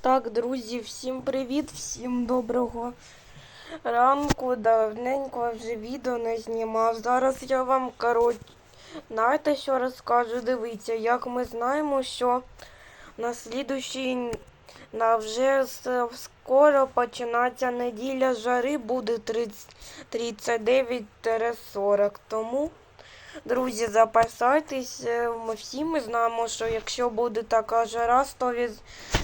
Так, друзі, всім привіт, всім доброго ранку. Давненько вже відео не знімав. Зараз я вам, коротше, знаєте, що розкажу? Дивіться, як ми знаємо, що на слідущий, на вже скоро починається неділя жари, буде 39-40. Тому, друзі, запасайтесь. Е, Ми всі ми знаємо, що якщо буде така жара, 100%,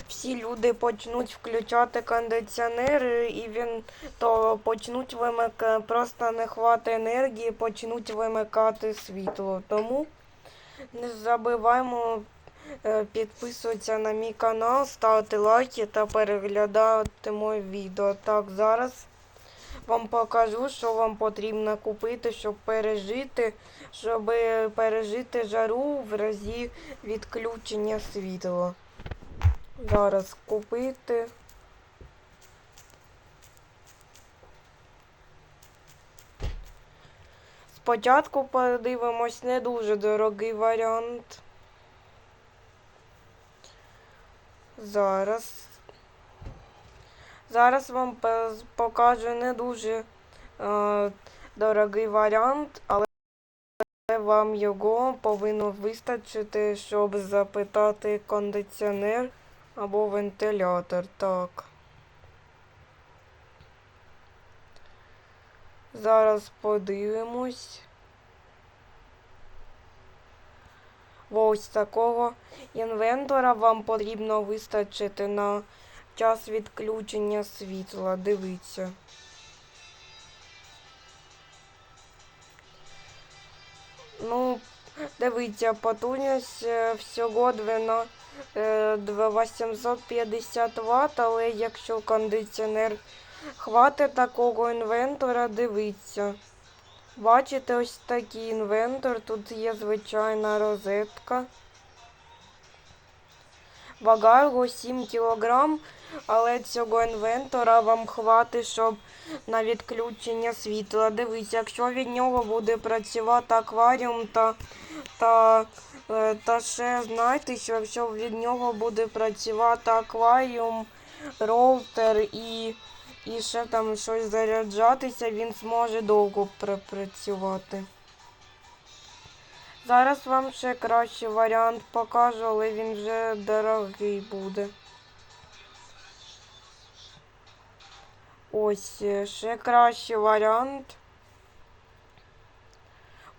всі люди почнуть включати кондиціонер, і він то почнуть вимикати, просто не хватить енергії, почнуть вимикати світло. Тому не забуваємо е, підписуватися на мій канал, ставити лайки та переглядати моє відео. Так, зараз вам покажу, що вам потрібно купити, щоб пережити, щоб пережити жару в разі відключення світла. Зараз купити. Спочатку подивимось не дуже дорогий варіант. Зараз. Зараз вам покажу не дуже е, дорогий варіант, але вам його повинно вистачити, щоб запитати кондиціонер або вентилятор. Так. Зараз подивимось. Ось такого інвентора вам потрібно вистачити на час відключення світла. Дивіться. Ну, дивіться, потужність е, всього 12, е, 850 Вт, але якщо кондиціонер хватить такого інвентора, дивіться. Бачите, ось такий інвентор. Тут є звичайна розетка. Вага його 7 кг, але цього інвентора вам хватить, щоб на відключення світла. Дивіться, якщо від нього буде працювати акваріум, та, та, е, та ще знаєте, що якщо від нього буде працювати акваріум, роутер і, і ще там щось заряджатися, він зможе довго пропрацювати. Зараз вам ще кращий варіант покажу, але він вже дорогий буде. Ось е, ще кращий варіант.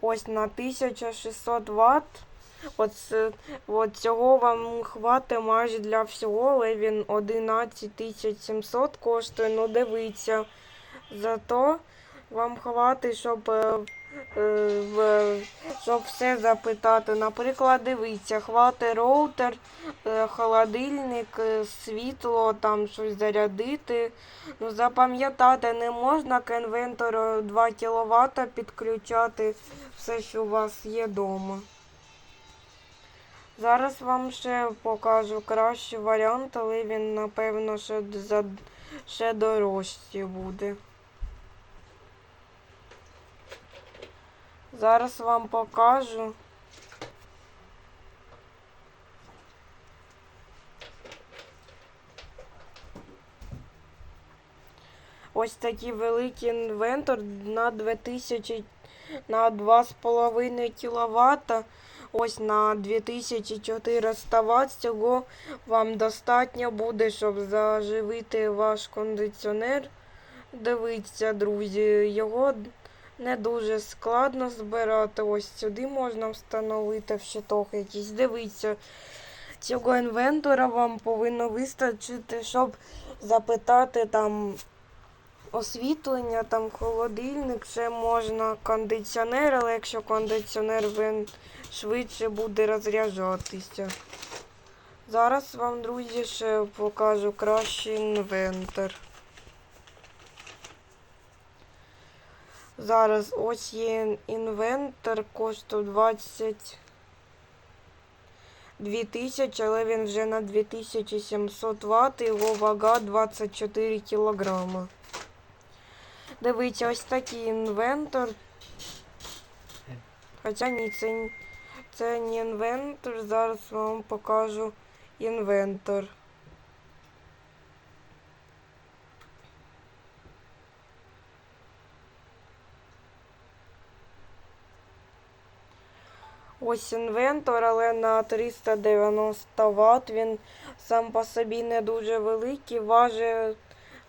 Ось на 1600 Вт. От, от цього вам хватить майже для всього, але він 11700 коштує. Ну дивіться. Зато вам хватить, щоб, е, щоб все запитати. Наприклад, дивіться, хватить роутер, е, холодильник, е, світло, там щось зарядити. Ну, запам'ятати, не можна к інвентору 2 кВт підключати все, що у вас є вдома. Зараз вам ще покажу кращий варіант, але він, напевно, ще, ще дорожчий буде. Зараз вам покажу. Ось такий великий інвентор на 2000 на 2,5 кВт. Ось на 2400 Вт. Цього вам достатньо буде, щоб заживити ваш кондиціонер. Дивіться, друзі, його не дуже складно збирати. Ось сюди можна встановити в щиток якийсь. Дивіться, цього інвентора вам повинно вистачити, щоб запитати там освітлення, там холодильник, ще можна кондиціонер, але якщо кондиціонер він швидше буде розряджатися. Зараз вам, друзі, ще покажу кращий інвентор. Зараз ось є інвентор, коштує 20 2000, але він вже на 2700 Вт, його вага 24 кілограма. Дивіться, ось такий інвентор. Хоча ні, це, це не інвентор, зараз вам покажу інвентор. Ось інвентор, але на 390 Вт. Він сам по собі не дуже великий, важить,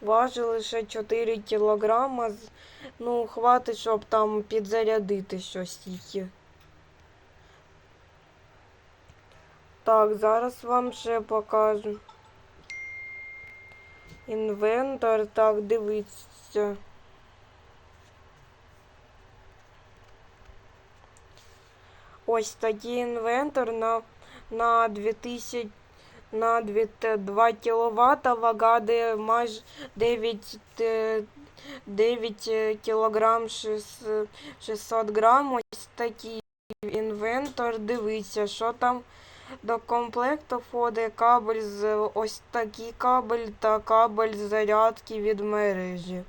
важить лише 4 кілограма. Ну, хватить, щоб там підзарядити щось тільки. Так, зараз вам ще покажу. Інвентор, так, дивіться. Ось такий інвентор на, на 2000 на 2 кВт вага майже 9, е, 9 кг 600 грам. Ось такий інвентор. Дивіться, що там до комплекту входить кабель з ось такий кабель та кабель зарядки від мережі.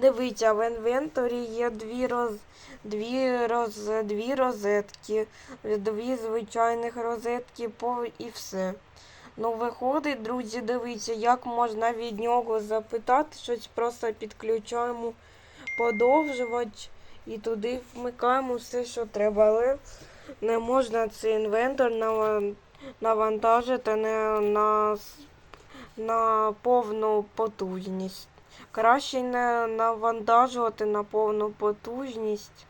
Дивіться, в інвенторі є дві роз, дві роз, дві розетки, дві звичайних розетки по і все. Ну, виходить, друзі, дивіться, як можна від нього запитати щось, просто підключаємо подовжувач і туди вмикаємо все, що треба. Але не можна цей інвентор нава- навантажити не на, на повну потужність. Краще не навантажувати на повну потужність.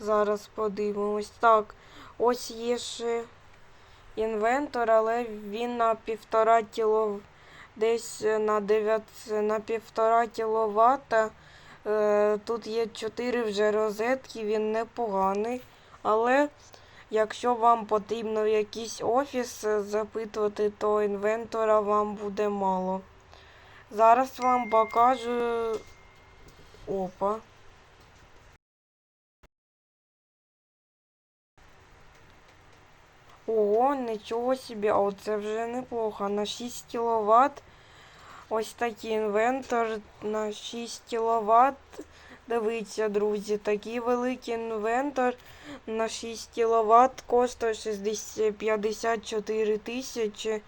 Зараз подивимось. Так, ось є ще інвентор, але він на півтора кіло, десь на 9, на півтора кіловата. Е, Тут є 4 вже розетки, він непоганий. Але якщо вам потрібно якийсь офіс е, запитувати, то інвентора вам буде мало. Зараз вам покажу. Опа. Ого, нічого собі, а оце вже неплохо. На 6 кВт. Ось такий інвентор на 6 кВт. Дивіться, друзі, такий великий інвентор на 6 кВт коштує 60 54 тисячі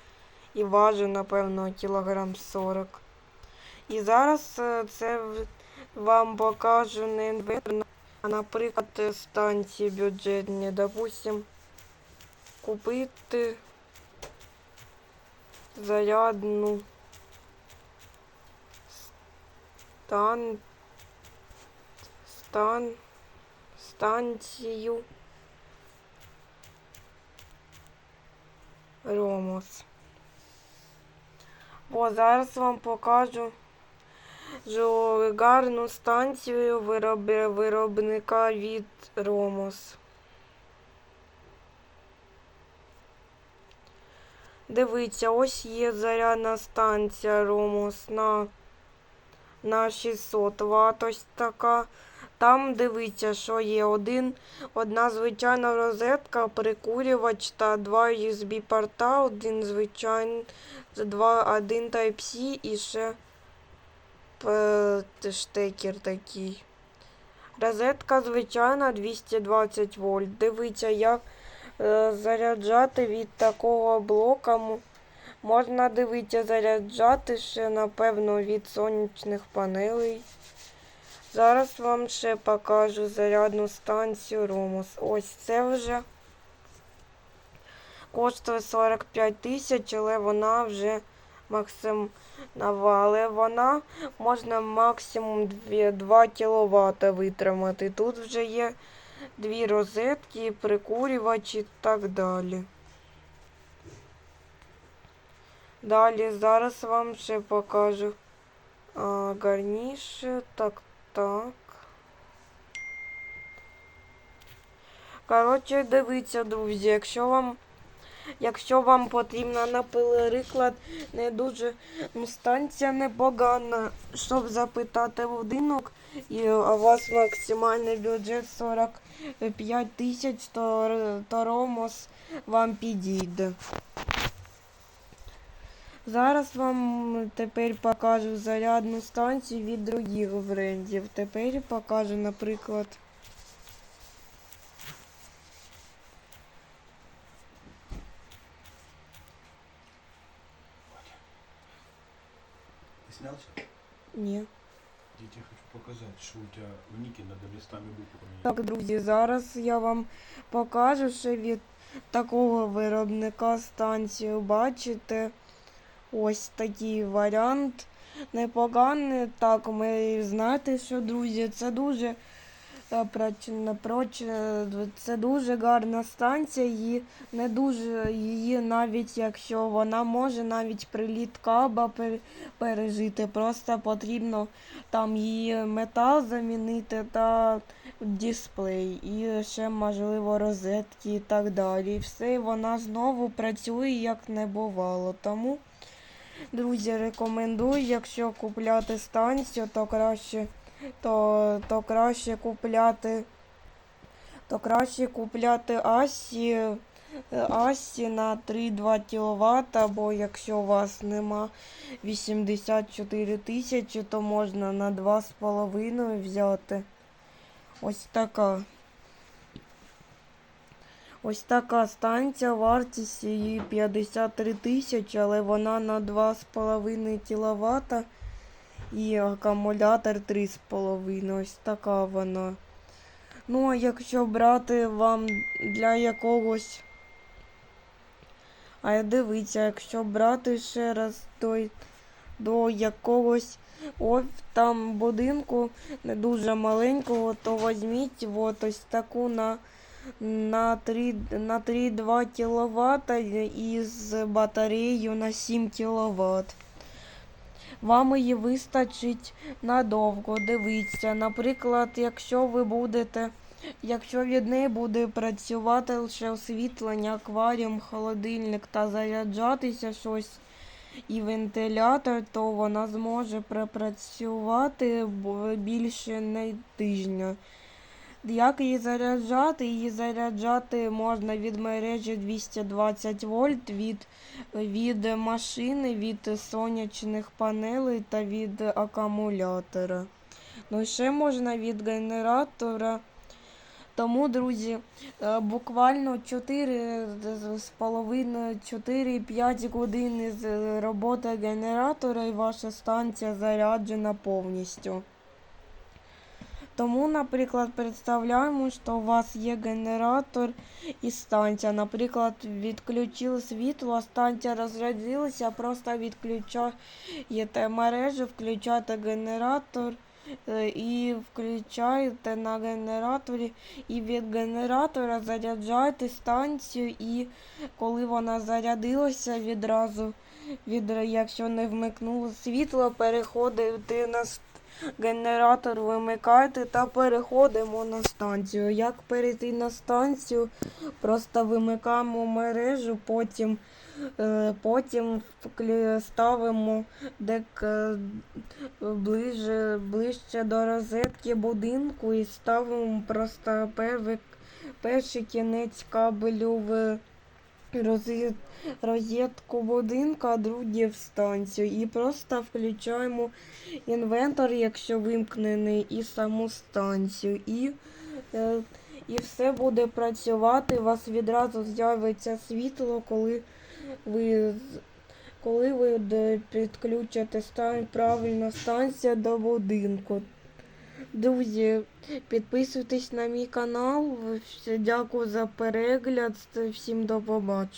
і важить, напевно, кілограм 40. І зараз е, це вам покажу не інвентор, а, наприклад, станції бюджетні. Допустим, купити зарядну стан, стан, станцію Ромос. Бо зараз вам покажу гарну станцію вироби, виробника від Ромос. Дивіться, ось є зарядна станція Ромос на, на 600 Вт. Ось така. Там дивіться, що є один, одна звичайна розетка, прикурювач та два USB порта, один звичайний, два, один Type-C і ще штекер такий. Розетка звичайна 220 вольт. Дивіться, як е, заряджати від такого блока. Можна дивіться, заряджати ще, напевно, від сонячних панелей. Зараз вам ще покажу зарядну станцію Ромус. Ось це вже коштує 45 тисяч, але вона вже максим але вона можна максимум 2, 2 кВт витримати. Тут вже є дві розетки, прикурювач і так далі. Далі зараз вам ще покажу а, гарніше. Так, так. Коротше, дивіться, друзі, якщо вам Якщо вам потрібна, наприклад, не дуже станція непогана, щоб запитати будинок, і у вас максимальний бюджет 45 тисяч, то, то Ромос вам підійде. Зараз вам тепер покажу зарядну станцію від других брендів. Тепер покажу, наприклад, Ты снялся? ні. Я тебе хочу показати, що у тебе в нике надо местами буквы. Так, друзі, зараз я вам покажу що від такого виробника станцію. Бачите? Ось такий варіант. Непоганий. Так, ми знаєте, що, друзі, це дуже е, напроч, е, це дуже гарна станція. Її не дуже її, навіть якщо вона може навіть приліт каба пережити. Просто потрібно там її метал замінити та дисплей, і ще можливо розетки і так далі. І все, вона знову працює як не бувало. Тому, друзі, рекомендую, якщо купляти станцію, то краще, то, то краще купляти. То краще купляти Асі, Асі на 3-2 кВт, або якщо у вас нема 84 тисячі, то можна на 2,5 взяти. Ось така. Ось така станція, вартість її 53 тисячі, але вона на 2,5 кВт і акумулятор 3,5. Ось така вона. Ну, а якщо брати вам для якогось. А дивіться, якщо брати ще раз до, до якогось Ось там будинку не дуже маленького, то візьміть от ось таку на, на 3, на 3,2 кВт із батареєю на 7 кВт. Вам її вистачить надовго. Дивіться, наприклад, якщо ви будете, якщо від неї буде працювати лише освітлення, акваріум, холодильник та заряджатися щось і вентилятор, то вона зможе пропрацювати більше не тижня. Як її заряджати? Її заряджати можна від мережі 220 вольт, від, від машини, від сонячних панелей та від акумулятора. Ну ще можна від генератора. Тому, друзі, е, буквально 4 з половиною 4-5 годин з роботи генератора і ваша станція заряджена повністю. Тому, наприклад, представляємо, що у вас є генератор і станція. Наприклад, відключили світло, станція розрядилася, просто відключаєте мережу, включаєте генератор е, і включаєте на генераторі, і від генератора заряджаєте станцію, і коли вона зарядилася відразу, від, якщо не вмикнуло світло, переходите на генератор, вимикаєте та переходимо на станцію. Як перейти на станцію? Просто вимикаємо мережу, потім, е, потім ставимо дек е, ближе, ближче до розетки будинку і ставимо просто перший кінець кабелю в розет, розетку будинка, в станцію. І просто включаємо інвентор, якщо вимкнений, і саму станцію. І, е, і все буде працювати. У вас відразу з'явиться світло, коли ви, коли ви підключите правильно станція до будинку. Друзі, підписуйтесь на мій канал. Дякую за перегляд. Всім до побачення.